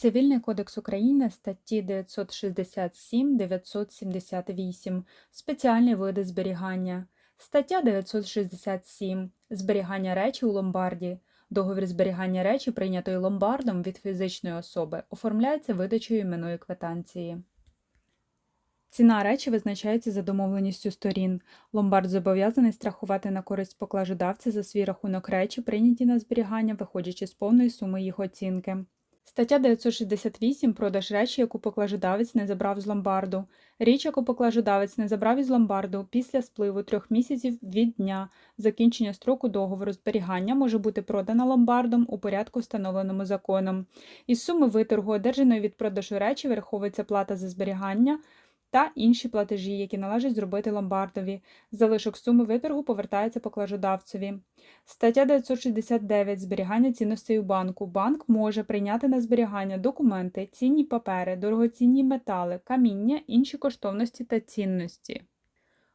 Цивільний кодекс України статті 967-978 Спеціальні види зберігання. Стаття 967 Зберігання речі у ломбарді. Договір зберігання речі, прийнятої ломбардом від фізичної особи, оформляється видачею іменної квитанції. Ціна речі визначається за домовленістю сторін. Ломбард зобов'язаний страхувати на користь поклажодавця за свій рахунок речі, прийняті на зберігання, виходячи з повної суми їх оцінки. Стаття 968 продаж речі, яку поклажедавець не забрав з ломбарду. Річ, яку поклажедавець не забрав із ломбарду після спливу трьох місяців від дня закінчення строку договору зберігання може бути продана ломбардом у порядку, встановленому законом. Із суми виторгу, одержаної від продажу речі, враховується плата за зберігання та інші платежі, які належить зробити ломбардові. Залишок суми виторгу повертається поклажодавцеві. Стаття 969. Зберігання цінностей у банку. Банк може прийняти на зберігання документи, цінні папери, дорогоцінні метали, каміння, інші коштовності та цінності.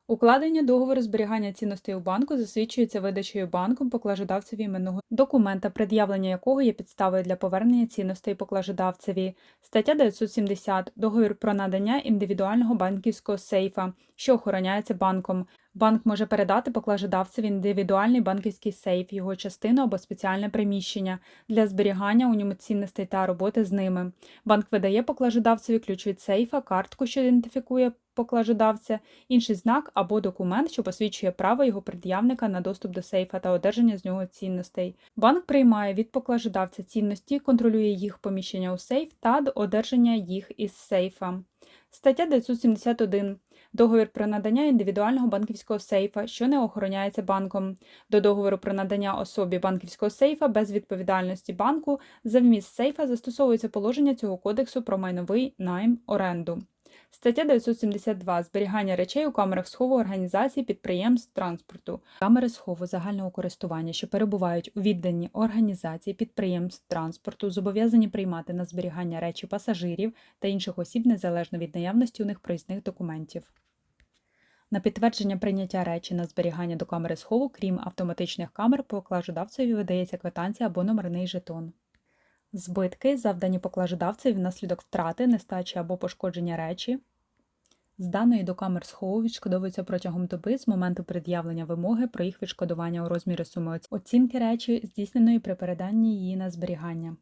Укладення договору зберігання цінностей у банку засвідчується видачею банком поклажедавцеві іменного документа, пред'явлення якого є підставою для повернення цінностей поклажедавцеві. Стаття 970. Договір про надання індивідуального банківського сейфа, що охороняється банком. Банк може передати поклажодавцеві індивідуальний банківський сейф, його частину або спеціальне приміщення для зберігання у ньому цінностей та роботи з ними. Банк видає поклажодавцеві ключ від сейфа, картку, що ідентифікує поклажодавця, інший знак або документ, що посвідчує право його пред'явника на доступ до сейфа та одержання з нього цінностей. Банк приймає від поклажодавця цінності, контролює їх поміщення у сейф та одержання їх із сейфа. Стаття 971. Договір про надання індивідуального банківського сейфа, що не охороняється банком. До договору про надання особі банківського сейфа без відповідальності банку за вміст сейфа застосовується положення цього кодексу про майновий найм оренду. Стаття 972. Зберігання речей у камерах схову організацій підприємств транспорту. Камери схову загального користування, що перебувають у відданні організації підприємств транспорту, зобов'язані приймати на зберігання речі пасажирів та інших осіб незалежно від наявності у них проїзних документів. На підтвердження прийняття речі на зберігання до камери схову, крім автоматичних камер, поклажодавцеві видається квитанція або номерний жетон. Збитки, завдані поклажодавцеві внаслідок втрати, нестачі або пошкодження речі. З даної до камер схову відшкодовуються протягом доби з моменту пред'явлення вимоги про їх відшкодування у розмірі суми оцінки речі, здійсненої при переданні її на зберігання.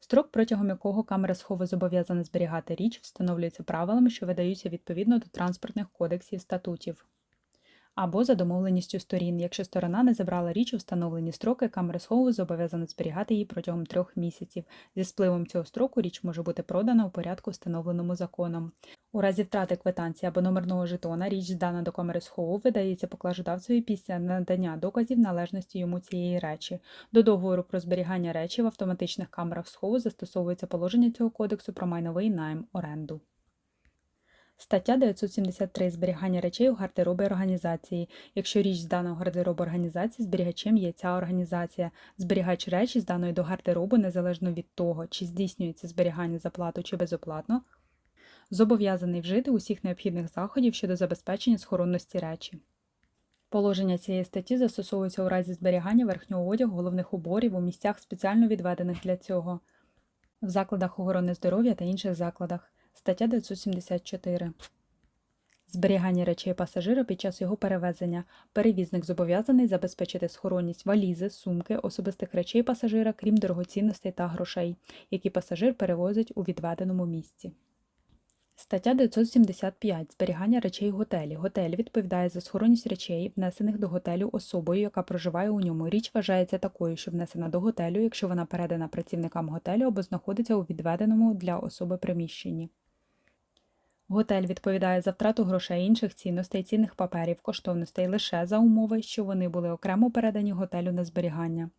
Строк, протягом якого камера схову зобов'язана зберігати річ, встановлюється правилами, що видаються відповідно до транспортних кодексів статутів. Або за домовленістю сторін, якщо сторона не забрала річ у встановлені строки, камера схову зобов'язана зберігати її протягом трьох місяців. Зі спливом цього строку річ може бути продана у порядку, встановленому законом. У разі втрати квитанції або номерного жетона річ здана до камери схову видається поклажодавцеві після надання доказів належності йому цієї речі. До договору про зберігання речі в автоматичних камерах схову застосовується положення цього кодексу про майновий найм оренду. Стаття 973. Зберігання речей у гардеробі організації. Якщо річ здана у гардеробу організації, зберігачем є ця організація. Зберігач речі, зданої до гардеробу, незалежно від того, чи здійснюється зберігання за плату чи безоплатно, зобов'язаний вжити усіх необхідних заходів щодо забезпечення схоронності речі. Положення цієї статті застосовується у разі зберігання верхнього одягу, головних уборів у місцях спеціально відведених для цього, в закладах охорони здоров'я та інших закладах. Стаття 974. Зберігання речей пасажира під час його перевезення. Перевізник зобов'язаний забезпечити схоронність валізи, сумки, особистих речей пасажира, крім дорогоцінностей та грошей, які пасажир перевозить у відведеному місці. Стаття 975. Зберігання речей в готелі. Готель відповідає за схоронність речей, внесених до готелю особою, яка проживає у ньому. Річ вважається такою, що внесена до готелю, якщо вона передана працівникам готелю або знаходиться у відведеному для особи приміщенні. Готель відповідає за втрату грошей інших цінностей, цінних паперів, коштовностей лише за умови, що вони були окремо передані готелю на зберігання.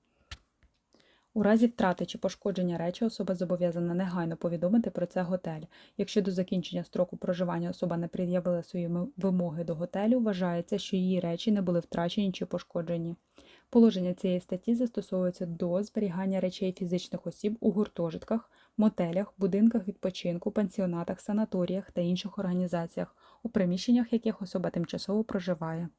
У разі втрати чи пошкодження речі особа зобов'язана негайно повідомити про це готель. Якщо до закінчення строку проживання особа не пред'явила свої вимоги до готелю, вважається, що її речі не були втрачені чи пошкоджені. Положення цієї статті застосовується до зберігання речей фізичних осіб у гуртожитках, мотелях, будинках відпочинку, пансіонатах, санаторіях та інших організаціях, у приміщеннях яких особа тимчасово проживає.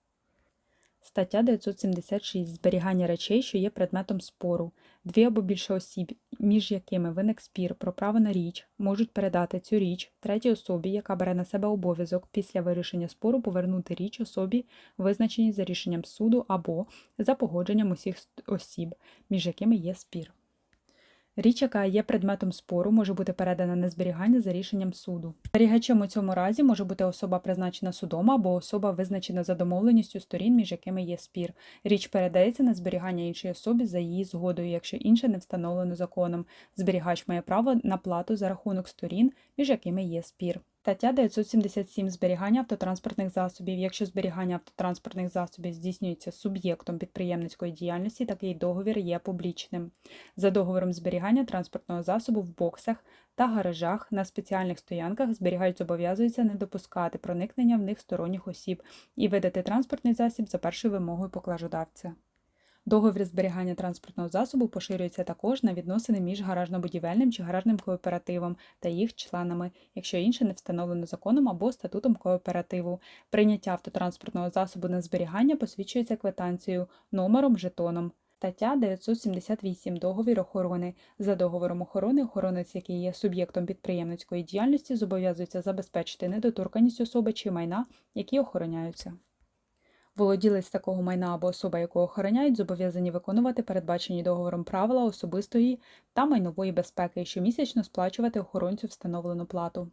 Стаття 976. Зберігання речей, що є предметом спору. Дві або більше осіб, між якими виник спір про право на річ, можуть передати цю річ третій особі, яка бере на себе обов'язок після вирішення спору повернути річ особі, визначеній за рішенням суду або за погодженням усіх осіб, між якими є спір. Річ, яка є предметом спору, може бути передана на зберігання за рішенням суду. Зберігачем у цьому разі може бути особа, призначена судом, або особа, визначена за домовленістю сторін, між якими є спір. Річ передається на зберігання іншій особі за її згодою, якщо інше не встановлено законом. Зберігач має право на плату за рахунок сторін, між якими є спір. Стаття 977. Зберігання автотранспортних засобів. Якщо зберігання автотранспортних засобів здійснюється суб'єктом підприємницької діяльності, такий договір є публічним. За договором зберігання транспортного засобу в боксах та гаражах на спеціальних стоянках зберігач зобов'язується не допускати проникнення в них сторонніх осіб і видати транспортний засіб за першою вимогою поклажодавця. Договір зберігання транспортного засобу поширюється також на відносини між гаражно-будівельним чи гаражним кооперативом та їх членами, якщо інше не встановлено законом або статутом кооперативу. Прийняття автотранспортного засобу на зберігання посвідчується квитанцією, номером, жетоном. Стаття 978. Договір охорони. За договором охорони, охоронець, який є суб'єктом підприємницької діяльності, зобов'язується забезпечити недоторканність особи чи майна, які охороняються. Володілець такого майна або особа, яку охороняють, зобов'язані виконувати передбачені договором правила особистої та майнової безпеки і щомісячно сплачувати охоронцю встановлену плату.